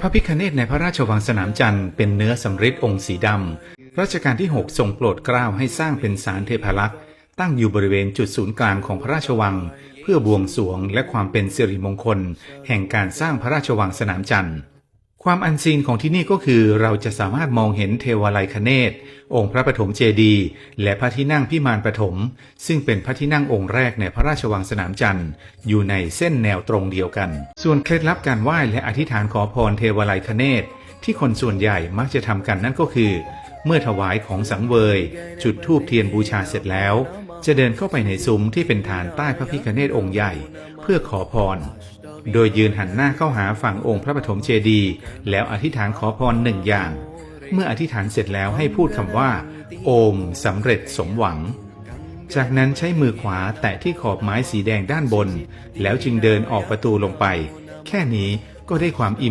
พระพิคเนตในพระราชวังสนามจันทร์เป็นเนื้อสำริดองค์สีดำรัชกาลที่ 6 ทรงโปรดเกล้าให้สร้างเป็นศาลเทพารักษ์ตั้งอยู่บริเวณจุดศูนย์กลางของพระราชวัง เพื่อบวงสรวงและความเป็นสิริมงคล แห่งการสร้างพระราชวังสนามจันทร์ ความอันซีนของที่นี่ก็คือเราจะสามารถมองเห็นเทวาลัยคเนศองค์พระปฐมเจดีย์และพระที่นั่งพิมานปฐมซึ่งเป็นพระที่นั่งองค์แรกในพระราชวังสนามจันทร์อยู่ในเส้นแนวตรงเดียวกัน ส่วนเคล็ดลับการไหว้และอธิษฐานขอพรเทวาลัยคเนศที่คนส่วนใหญ่มักจะทำกันนั่นก็คือ เมื่อถวายของสังเวย จุดธูปเทียนบูชาเสร็จแล้ว จะเดินเข้าไปในซุ้มที่เป็นฐานใต้พระพิฆเนศองค์ใหญ่ เพื่อขอพร โดยยืนหันหน้าเข้าหาฝั่งองค์พระปฐมเจดีย์แล้วอธิษฐานขอพรหนึ่งอย่าง เมื่ออธิษฐานเสร็จแล้วให้พูดคำว่า โอมสำเร็จสมหวัง จากนั้นใช้มือขวาแตะที่ขอบไม้สีแดงด้านบน แล้วจึงเดินออกประตูลงไป แค่นี้ก็ได้ความอิ่ม